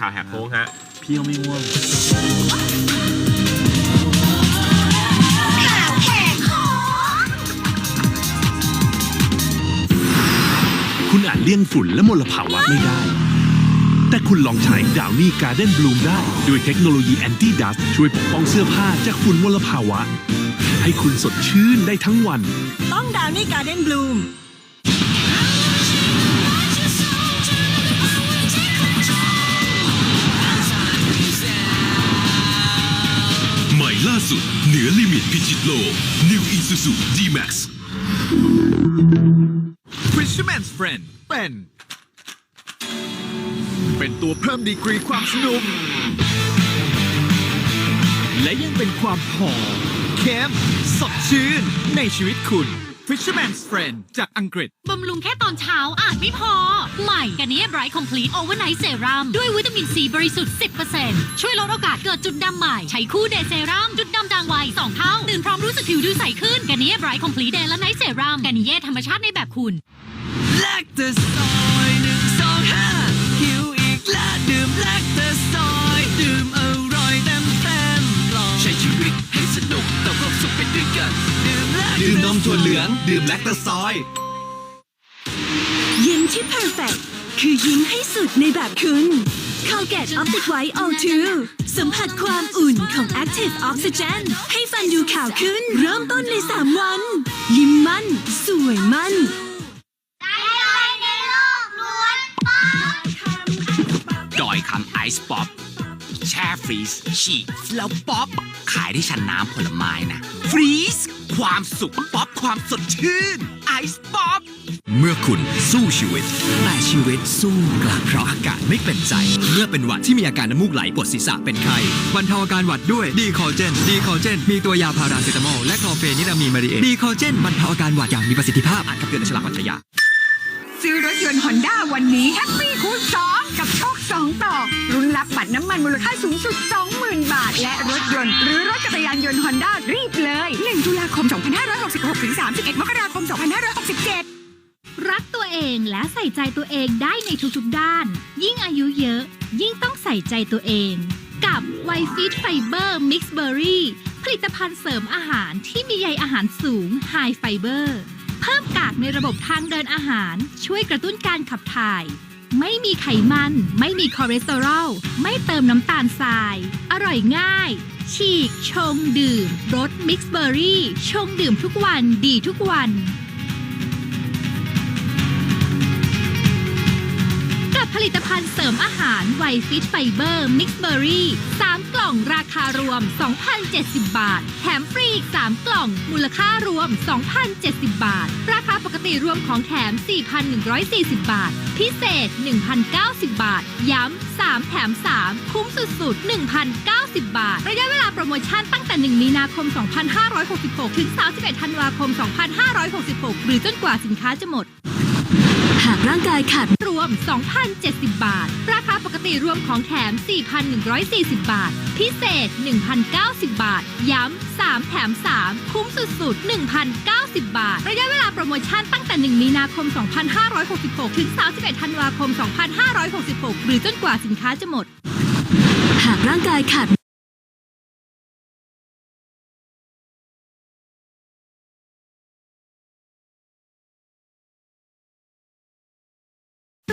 ข่าวแหกโค้งฮะ พี่ก็ไม่ง่วง คุณอาจเลี่ยงฝุ่นและมลภาวะไม่ได้ แต่คุณลองใช้ดาวนี่การ์เด้นบลูมได้ ด้วยเทคโนโลยีแอนตี้ดัสช่วยปกป้องเสื้อผ้าจากฝุ่นมลภาวะ ให้คุณสดชื่นได้ทั้งวัน ต้องดาวนี่การ์เด้นบลูม โล New Isuzu D-Max Fisherman's Friend เป็น เป็นตัวเพิ่มดีกรีความสนุก และยังเป็นความหอมเค็มสดชื่นในชีวิตคุณ Fisherman's Friend จากอังกฤษ บำรุงแค่ตอนเช้าอาจไม่พอ ใหม่กันนี้ไบรท์คอมพลีทโอเวอร์ไนท์เซรั่มด้วยวิตามินซีบริสุทธิ์ 10%ช่วยลดโอกาสเกิดจุดดำใหม่ ใช้คู่เดย์เซรั่มจุดดำจางไว 2 เท่า ตื่นพร้อมรู้สึกผิวดูใสขึ้นกันนี้ไบรท์คอมพลีทเดย์และไนท์เซรั่มกันนี้ธรรมชาติในแบบคุณแลคเตอร์ซอยหนึ่งสองห้าหิวอีกแล้วดื่มแลคเตอร์ซอยดื่มอร่อยเต็มเต็มลองใช้ชีวิตให้สนุกแต่ความสุขไปด้วยกัน ดื่มแลคดื่มนมถั่วเหลือง ดื่มแลคตาซอย ยิ้มที่ perfect คือยิ้มให้สุดในแบบคุณ Colgate Optic White O2 สัมผัสความอุ่นของ Active Oxygen ให้ฟันดูขาวขึ้น เริ่มต้นใน 3 วัน ยิ้มมั่น สวยมั่นดอยคำไอซ์ป๊อปแช่ ฟรีซฉีกแล้วป๊อปขายได้ชั้นน้ำผลไม้นะ ฟรีซความสุขป๊อปความสดชื่น ไอซ์ป๊อป เมื่อคุณสู้ชีวิต แต่ชีวิตสู้กลับเพราะอากาศไม่เป็นใจ เมื่อเป็นหวัดที่มีอาการน้ำมูกไหลปวดศีรษะเป็นไข้บรรเทาอาการหวัดด้วยดีคอเจน ดีคอเจน มีตัวยาพาราเซตามอลและคลอเฟนิรามีนมารีเอดีคอเจนบรรเทาอาการหวัดอย่างมีประสิทธิภาพอ่านคำเตือนในฉลากก่อนใช้ยาซื้อรถยนต์ฮอนด้าวันนี้แฮปปี้คูณ2กับโชค2ต่อ รับบัตรน้ำมันมูลค่าสูงสุด 20,000 บาท และรถยนต์ หรือรถจักรยานยนต์ฮอนด้ารีบเลย 1 ตุลาคม 2566 ถึง 31 มกราคม 2567 รักตัวเองและใส่ใจตัวเองได้ในทุกๆด้าน ยิ่งอายุเยอะ ยิ่งต้องใส่ใจตัวเอง กับไวฟิตไฟเบอร์มิกซ์เบอรี่ผลิตภัณฑ์เสริมอาหารที่มีใยอาหารสูงไฮไฟเบอร์เพิ่มกากในระบบทางเดินอาหาร ช่วยกระตุ้นการขับถ่าย ไม่มีไขมัน ไม่มีคอเลสเตอรอล ไม่เติมน้ำตาลทราย อร่อยง่าย ฉีก ชงดื่มรสมิกซ์เบอร์รี่ ชงดื่มทุกวันดีทุกวัน กับผลิตภัณฑ์เสริมอาหารไวฟิตไฟเบอร์มิกซ์เบอร์รี่3กล่องราคารวม 2,070 บาท แถมฟรีอีก 3 กล่อง มูลค่ารวม 2,070 บาท ราคา กติรวมของแถม 4,140 บาท พิเศษ 1,090 บาท ย้ำ 3 แถม 3 คุ้มสุดๆ 1,090 บาท ระยะเวลาโปรโมชั่นตั้งแต่ 1 มีนาคม 2566 ถึง 31 ธันวาคม 2566 หรือจนกว่าสินค้าจะหมด หากร่างกายขาด วม 2,070 บาท ราคาปกติรวมของแถม 4,140 บาท พิเศษ 1,090 บาท ย้ำ 3 แถม 3 คุ้มสุดๆ 1,090 บาท ระยะเวลาโปรโมชั่นตั้งแต่ 1 มีนาคม 2566 ถึง 31 ธันวาคม 2566 หรือจนกว่าสินค้าจะหมด หากร่างกายขาด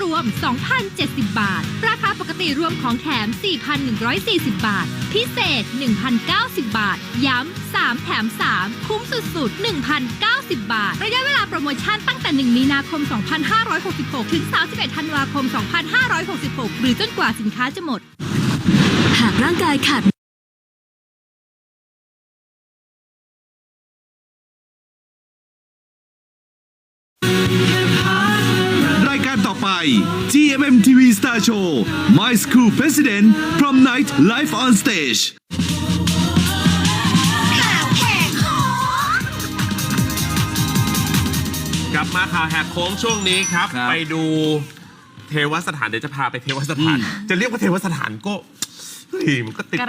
รวม 2,070 บาท ราคาปกติรวมของแถม 4,140 บาท พิเศษ 1,090 บาท ย้ำ 3 แถม 3 คุ้มสุดๆ 1,090 บาท ระยะเวลาโปรโมชั่นตั้งแต่ 1 มีนาคม 2566 ถึง 31 ธันวาคม 2566 หรือจนกว่าสินค้าจะหมด หากร่างกายขาด การต่อไป GMM TV Star Show My School President Prom Night Live on Stage กลับมาข่าวแหกโค้งช่วงนี้ครับ ครับ ไปดูเทวสถานเดี๋ยวจะพาไปเทวสถาน จะเรียกว่าเทวสถานก็เฮ้ยมันก็ติด